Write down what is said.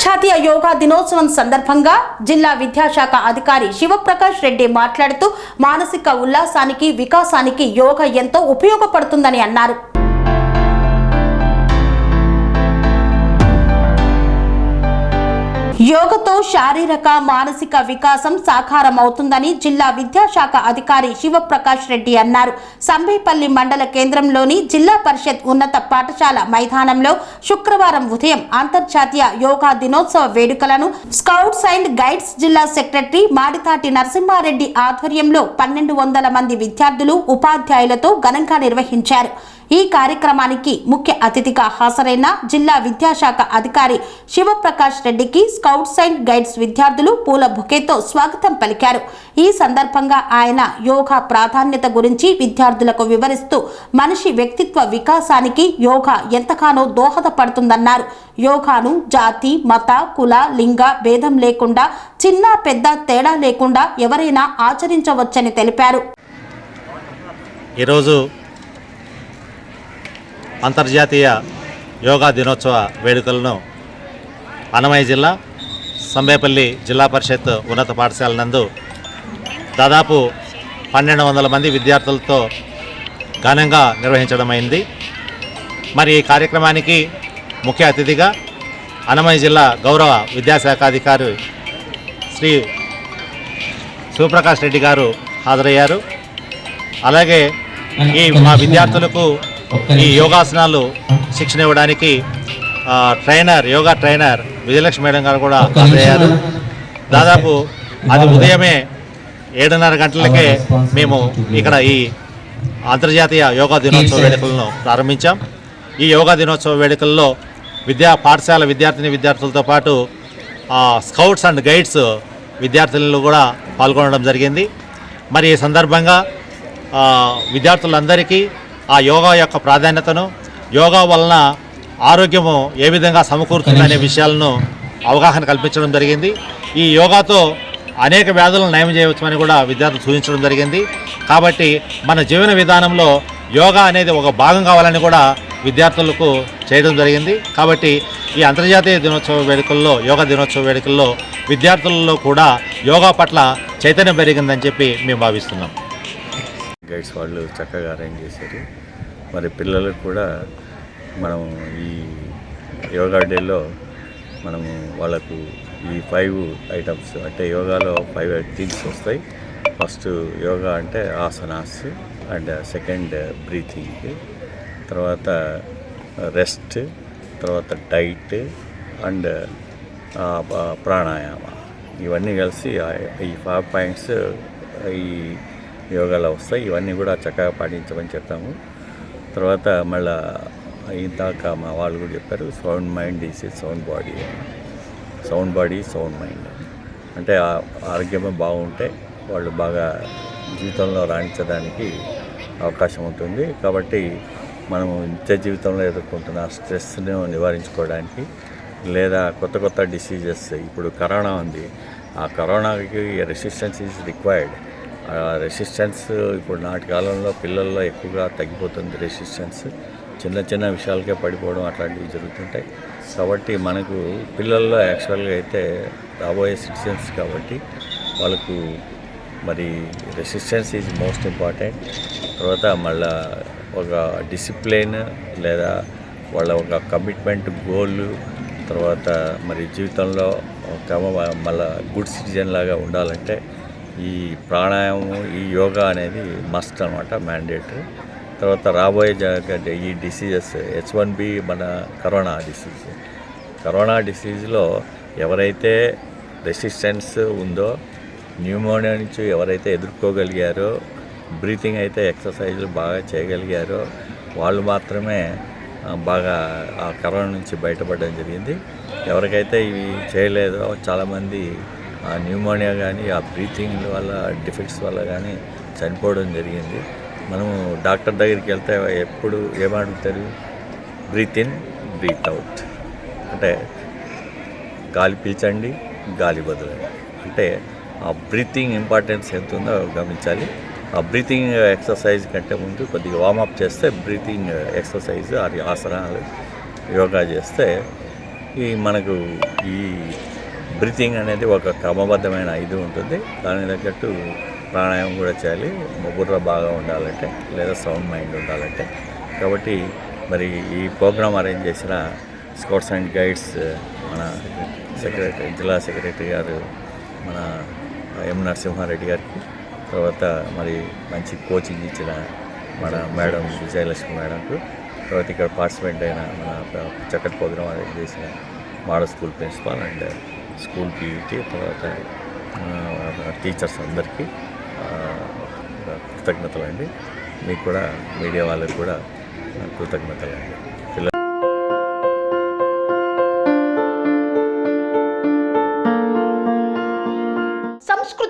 అంతర్జాతీయ యోగా దినోత్సవం సందర్భంగా జిల్లా విద్యాశాఖ అధికారి శివప్రకాష్ రెడ్డి మాట్లాడుతూ మానసిక ఉల్లాసానికి వికాసానికి యోగా ఎంతో ఉపయోగపడుతుందని అన్నారు. యోగతో శారీరక మానసిక వికాసం సాకారమవుతుందని జిల్లా విద్యాశాఖ అధికారి శివప్రకాష్ రెడ్డి అన్నారు. సంబేపల్లి మండల కేంద్రంలోని జిల్లా పరిషత్ ఉన్నత పాఠశాల మైదానంలో శుక్రవారం ఉదయం అంతర్జాతీయ యోగా దినోత్సవ వేడుకలను స్కౌట్స్ అండ్ గైడ్స్ జిల్లా సెక్రటరీ మాడితాటి నరసింహారెడ్డి ఆధ్వర్యంలో పన్నెండు వందల మంది విద్యార్థులు ఉపాధ్యాయులతో ఘనంగా నిర్వహించారు. ఈ కార్యక్రమానికి ముఖ్య అతిథిగా హాజరైన జిల్లా విద్యాశాఖ అధికారి శివప్రకాష్ రెడ్డికి స్కౌట్స్ అండ్ గైడ్స్ విద్యార్థులు పూల బుకేతో స్వాగతం పలికారు. ఈ సందర్భంగా ఆయన యోగా ప్రాధాన్యత గురించి విద్యార్థులకు వివరిస్తూ మనిషి వ్యక్తిత్వ వికాసానికి యోగా ఎంతగానో దోహదపడుతుందన్నారు. యోగాను జాతి మత కుల లింగ భేదం లేకుండా చిన్న పెద్ద తేడా లేకుండా ఎవరైనా ఆచరించవచ్చని తెలిపారు. ఈరోజు అంతర్జాతీయ యోగా దినోత్సవ వేడుకలను అన్నమయ్య జిల్లా సంబేపల్లి జిల్లా పరిషత్ ఉన్నత పాఠశాల నందు దాదాపు పన్నెండు వందల మంది విద్యార్థులతో ఘనంగా నిర్వహించడం అయింది. మరి ఈ కార్యక్రమానికి ముఖ్య అతిథిగా అన్నమయ్య జిల్లా గౌరవ విద్యాశాఖ అధికారి శ్రీ శివప్రకాష్ రెడ్డి గారు హాజరయ్యారు. అలాగే ఈ మా విద్యార్థులకు ఈ యోగాసనాలు శిక్షణ ఇవ్వడానికి trainer yoga trainer Vijayalakshmi madam గారు కూడా హాజరయ్యారు. దాదాపు అది ఉదయమే ఏడున్నర గంటలకే మేము ఇక్కడ ఈ అంతర్జాతీయ యోగా దినోత్సవ వేడుకలను ప్రారంభించాం. ఈ యోగా దినోత్సవ వేడుకల్లో విద్యా పాఠశాల విద్యార్థిని విద్యార్థులతో పాటు స్కౌట్స్ అండ్ గైడ్స్ విద్యార్థులు కూడా పాల్గొనడం జరిగింది. మరి ఈ సందర్భంగా విద్యార్థులందరికీ ఆ యోగా యొక్క ప్రాధాన్యతను యోగా వలన ఆరోగ్యము ఏ విధంగా సమకూరుతుందనే విషయాలను అవగాహన కల్పించడం జరిగింది. ఈ యోగాతో అనేక వ్యాధులను నయం చేయవచ్చని కూడా విద్యార్థులు సూచించడం జరిగింది. కాబట్టి మన జీవన విధానంలో యోగా అనేది ఒక భాగం కావాలని కూడా విద్యార్థులకు చేయడం జరిగింది. కాబట్టి ఈ అంతర్జాతీయ దినోత్సవ వేడుకల్లో యోగా దినోత్సవ వేడుకల్లో విద్యార్థులలో కూడా యోగా పట్ల చైతన్యం పెరిగిందని చెప్పి మేము భావిస్తున్నాం. గైడ్స్ వాళ్ళు చక్కగా అరేంజ్ చేశారు. మరి పిల్లలకు కూడా మనం ఈ యోగా డేలో మనము వాళ్ళకు ఈ ఫైవ్ ఐటమ్స్ అంటే యోగాలో ఫైవ్ థింగ్స్ వస్తాయి. ఫస్ట్ యోగా అంటే ఆసనాస్ అండ్ సెకండ్ బ్రీతింగ్ తర్వాత రెస్ట్ తర్వాత డైట్ అండ్ ప్రాణాయామ. ఇవన్నీ కలిసి ఈ ఫైవ్ పాయింట్స్ ఈ యోగాలో వస్తాయి. ఇవన్నీ కూడా చక్కగా పాటించమని చెప్తాము తర్వాత మళ్ళా ఇందాక మా వాళ్ళు కూడా చెప్పారు sound mind is sound body sound body sound mind అంటే ఆరోగ్యమే ఆరోగ్యం బాగుంటే వాళ్ళు బాగా జీవితంలో రాణించడానికి అవకాశం ఉంటుంది. కాబట్టి మనము నిత్య జీవితంలో ఎదుర్కొంటున్న స్ట్రెస్ను నివారించుకోవడానికి లేదా కొత్త కొత్త డిసీజెస్ ఇప్పుడు కరోనా ఉంది. ఆ కరోనాకి రెసిస్టెన్స్ ఈజ్ రిక్వైర్డ్ రెసిస్టెన్స్ ఇప్పుడు నాటి కాలంలో పిల్లల్లో ఎక్కువగా తగ్గిపోతుంది రెసిస్టెన్స్ చిన్న చిన్న విషయాలకే పడిపోవడం అట్లాంటివి జరుగుతుంటాయి. కాబట్టి మనకు పిల్లల్లో యాక్చువల్గా అయితే రాబోయే సిటిజన్స్ కాబట్టి వాళ్ళకు మరి రెసిస్టెన్స్ ఈజ్ మోస్ట్ ఇంపార్టెంట్ తర్వాత మళ్ళా ఒక డిసిప్లిన్ లేదా వాళ్ళ ఒక కమిట్మెంట్ గోల్ తర్వాత మరి జీవితంలో క్రమ మళ్ళా గుడ్ సిటిజన్ లాగా ఉండాలంటే ఈ ప్రాణాయామం ఈ యోగా అనేది మస్ట్ అనమాట మ్యాండేటరీ తర్వాత రాబోయే ఈ డిసీజెస్ హెచ్ వన్ బి మన కరోనా డిసీజ్ కరోనా డిసీజ్లో ఎవరైతే రెసిస్టెన్స్ ఉందో న్యూమోనియా నుంచి ఎవరైతే ఎదుర్కోగలిగారో బ్రీతింగ్ అయితే ఎక్సర్సైజులు బాగా చేయగలిగారో వాళ్ళు మాత్రమే బాగా ఆ కరోనా నుంచి బయటపడడం జరిగింది. ఎవరికైతే ఇవి చేయలేదో చాలామంది ఆ న్యూమోనియా కానీ ఆ బ్రీతింగ్ వల్ల డిఫెక్ట్స్ వల్ల కానీ చనిపోవడం జరిగింది. మనము డాక్టర్ దగ్గరికి వెళ్తే ఎప్పుడు ఏమడుగుతారు? Breathe in breathe out. అంటే గాలి పీల్చండి గాలి వదలండి. అంటే ఆ బ్రీతింగ్ ఇంపార్టెన్స్ ఎంత ఉందో గమనించాలి. ఆ బ్రీతింగ్ ఎక్సర్సైజ్ కంటే ముందు కొద్దిగా వార్మప్ చేస్తే బ్రీతింగ్ ఎక్సర్సైజ్ అది ఆసనాలు యోగా చేస్తే ఈ మనకు ఈ బ్రీతింగ్ అనేది ఒక క్రమబద్ధమైన ఇది ఉంటుంది. దానికి తగ్గట్టు ప్రాణాయామం కూడా చేయాలి. బుర్ర బాగా ఉండాలంటే లేదా సౌండ్ మైండ్ ఉండాలంటే. కాబట్టి మరి ఈ ప్రోగ్రాం అరేంజ్ చేసిన స్కౌట్స్ అండ్ గైడ్స్ మన సెక్రటరీ జిల్లా సెక్రటరీ గారు మన ఎం నరసింహారెడ్డి గారికి తర్వాత మరి మంచి కోచింగ్ ఇచ్చిన మన మేడం విజయలక్ష్మి మేడంకు తర్వాత ఇక్కడ పార్టిసిపెంట్ అయిన మన చక్కటి ప్రోగ్రామ్ అరేంజ్ చేసిన model school principal and school PET తర్వాత టీచర్స్ అందరికీ కృతజ్ఞతలు అండి మీకు కూడా మీడియా వాళ్ళకి కూడా కృతజ్ఞతలు అండి